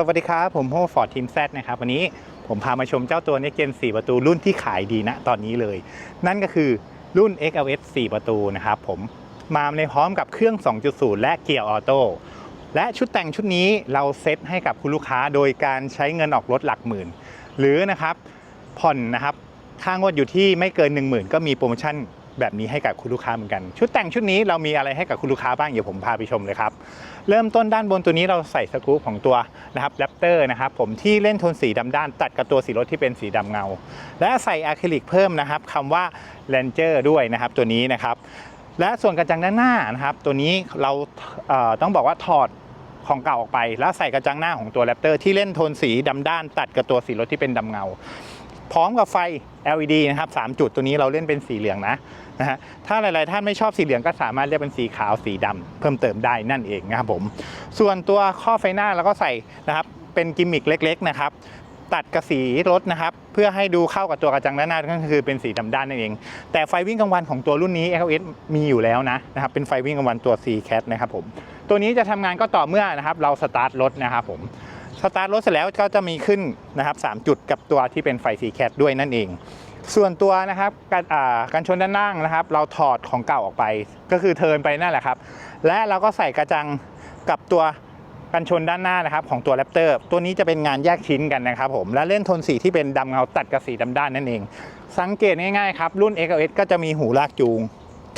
สวัสดีครับ ผมโฮฟอร์ดทีมแซนะครับ วันนี้ผมพามาชมเจ้าตัวนี้เกน4 ประตูรุ่นที่ขายดีนะตอนนี้เลย นั่นก็คือรุ่น XLS 4 ประตูนะครับผมมาในพร้อมกับเครื่อง 2.0 และเกียร์ออโต้และชุดแต่งชุดนี้เราเซตให้กับคุณลูกค้าโดยการใช้เงินออกรถหลักหมื่น หรือนะครับผ่อนนะครับค่างวดอยู่ที่ไม่เกิน 1 0,000 ก็มีโปรโมชั่น แบบนี้ให้กับคุณลูกค้าเหมือนกัน ชุดแต่งชุดนี้เรามีอะไรให้กับคุณลูกค้าบ้างเดี๋ยวผมพาไปชมเลยครับ เริ่มต้นด้านบนตัวนี้เราใส่สกรูปของตัวนะครับแรปเตอร์นะครับผมที่เล่นโทนสีดำด้าน ตัดกับตัวสีรถที่เป็นสีดำเงา และใส่อะคริลิกเพิ่มนะครับคำว่า Ranger ด้วยนะครับตัวนี้นะครับและส่วนกระจังด้านหน้านะครับ ตัวนี้เราเต้องบอกว่าถอดของเก่าออกไป แล้วใส่กระจังหน้าของตัวแรปเตอร์ที่เล่นโทนสีดำด้าน ตัดกับตัวสีรถที่เป็นดำเงา พร้อมกับไฟ LED นะครับ 3 จุดตัวนี้เราเล่นเป็นสีเหลืองนะนะฮะถ้าหลาย ๆ ท่านไม่ชอบสีเหลืองก็สามารถเลือกเป็นสีขาวสีดำเพิ่มเติมได้นั่นเองนะครับผม ส่วนตัวข้อไฟหน้าเราก็ใส่นะครับเป็นกิมมิคเล็ก ๆ นะครับตัดกับสีรถนะครับ เพื่อให้ดูเข้ากับตัวกระจังด้านหน้าก็คือเป็นสีดำด้านนั่นเอง แต่ไฟวิ่งกลางวันของตัวรุ่นนี้ LS มีอยู่แล้วนะนะครับเป็นไฟวิ่งกลางวันตัว C Cat นะครับผมตัวนี้จะทำงานก็ต่อเมื่อนะครับเราสตาร์ทรถนะครับผม สตาร์ทรถเสร็จแล้วก็จะมีขึ้นนะครับ 3 จุดกับตัวที่เป็นไฟ C Cat ด้วยนั่นเอง ส่วนตัวนะครับการการชนด้านล่างนะครับ เราถอดของเก่าออกไป ก็คือเทินไปนั่นแหละครับ และเราก็ใส่กระจังกับตัวกันชนด้านหน้านะครับของตัวแรปเตอร์ตัวนี้จะเป็นงานแยกชิ้นกันนะครับผมและเล่นโทนสีที่เป็นดำเงาตัดกับสีดำด้านนั่นเอง สังเกตง่ายๆครับรุ่น XLS ก็จะมีหูลากจูง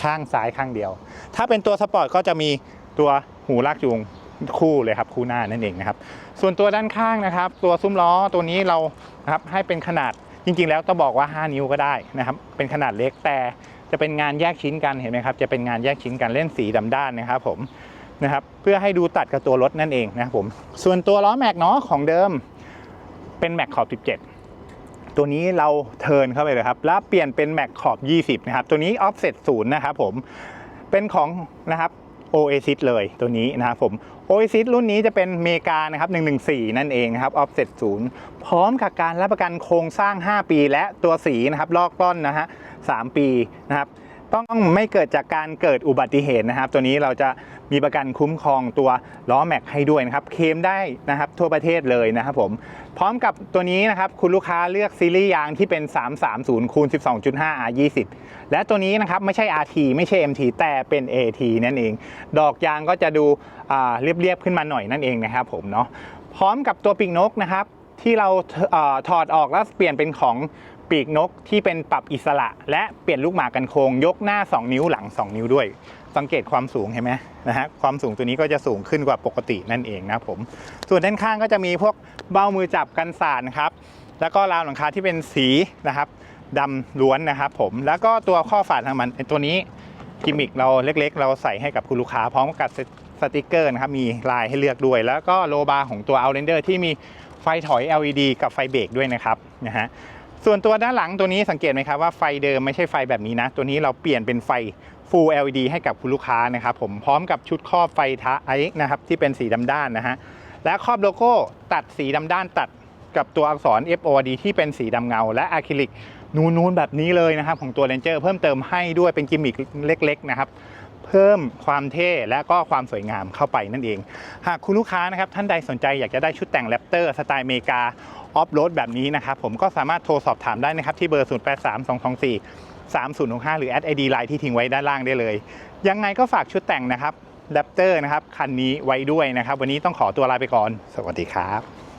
ข้างซ้ายข้างเดียว ถ้าเป็นตัวสปอร์ตก็จะมีตัวหูลากจูง คู่เลยครับคู่หน้านั่นเองนะครับส่วนตัวด้านข้างนะครับ ตัวซุ้มล้อตัวนี้เรานะครับให้เป็นขนาดจริง ๆ แล้วต้องบอกว่า 5 นิ้วก็ได้นะครับเป็นขนาดเล็กแต่จะเป็นงานแยกชิ้นกันเห็นไหมครับจะเป็นงานแยกชิ้นกันเล่นสีดำด้านนะครับผมนะครับเพื่อให้ดูตัดกับตัวรถนั่นเองนะครับผมส่วนตัวล้อแม็กเนาะของเดิมเป็นแม็กขอบ 17 ตัวนี้เราเทิร์นเข้าไปเลยครับแล้วเปลี่ยนเป็นแม็กขอบ 20 นะครับ ตัวนี้ออฟเซ็ตศูนย์นะครับผมเป็นของนะครับ Oasis เลยตัวนี้นะครับผม Oasis รุ่นนี้จะเป็นเมกานะครับ114 นั่นเองนะครับ offset 0 พร้อมกับการรับประกันโครงสร้าง 5 ปี และตัวสีนะครับลอกล่อนนะฮะ3ปีนะครับ ต้องไม่เกิดจากการเกิดอุบัติเหตุนะครับ ตัวนี้เราจะมีประกันคุ้มครองตัวล้อแม็กให้ด้วยนะครับ เคลมได้นะครับทั่วประเทศเลยนะครับผม พร้อมกับตัวนี้นะครับคุณลูกค้าเลือกซีรีส์ยางที่เป็น 330คูณ12.5 R20 และตัวนี้นะครับไม่ใช่ RT ไม่ใช่ MT แต่เป็น AT นั่นเอง ดอกยางก็จะดูเรียบๆขึ้นมาหน่อยนั่นเองนะครับผมเนาะ พร้อมกับตัวปีกนกนะครับที่เราอถอดออกแล้วเปลี่ยนเป็นของ ปีกนกที่เป็นปรับอิสระ และเปลี่ยนลูกหมากกันโคงยกหน้า 2 นิ้วหลัง 2 นิ้วด้วย สังเกตความสูงเห็นไหมนะฮะความสูงตัวนี้ก็จะสูงขึ้นกว่าปกตินั่นเองนะผม ส่วนด้านข้างก็จะมีพวกเบ้ามือจับกันสาดครับแล้วก็ราวหลังคาที่เป็นสีนะครับดำล้วนนะครับผมแล้วก็ตัวข้อฝาทางมันตัวนี้กิมมิคเราเล็ก ๆ เราใส่ให้กับคุณลูกค้าพร้อมกับสติกเกอร์นะครับมีลายให้เลือกด้วย แล้วก็โลบาร์ของตัว Outlander ที่มีไฟถอย LED กับไฟเบรกด้วยนะครับนะฮะ ส่วนตัวด้านหลังตัวนี้สังเกตไหมครับว่าไฟเดิมไม่ใช่ไฟแบบนี้นะ ตัวนี้เราเปลี่ยนเป็นไฟ Full LED ให้กับคุณลูกค้านะครับผมพร้อมกับชุดครอบไฟท้ายนะครับที่เป็นสีดำด้านนะฮะและครอบโลโก้ตัดสีดำด้านตัดกับตัวอักษร FOD ที่เป็นสีดำเงา และอะคริลิกนูนๆแบบนี้เลยนะครับของตัว Ranger เพิ่มเติมให้ด้วยเป็นกิมมิคเล็กๆนะครับเพิ่มความเท่และก็ความสวยงามเข้าไปนั่นเอง หากคุณลูกค้านะครับท่านใดสนใจอยากจะได้ชุดแต่งแรปเตอร์สไตล์อเมริกา ออฟโรดแบบนี้นะครับผมก็สามารถโทรสอบถามได้นะครับที่เบอร์ 0 8 3 2 2 4 3 0 6 5 หรือแอดไอดีไลน์ที่ทิ้งไว้ด้านล่างได้เลย ยังไงก็ฝากชุดแต่งนะครับแรปเตอร์นะครับ คันนี้ไว้ด้วยนะครับ วันนี้ต้องขอตัวลาไปก่อน สวัสดีครับ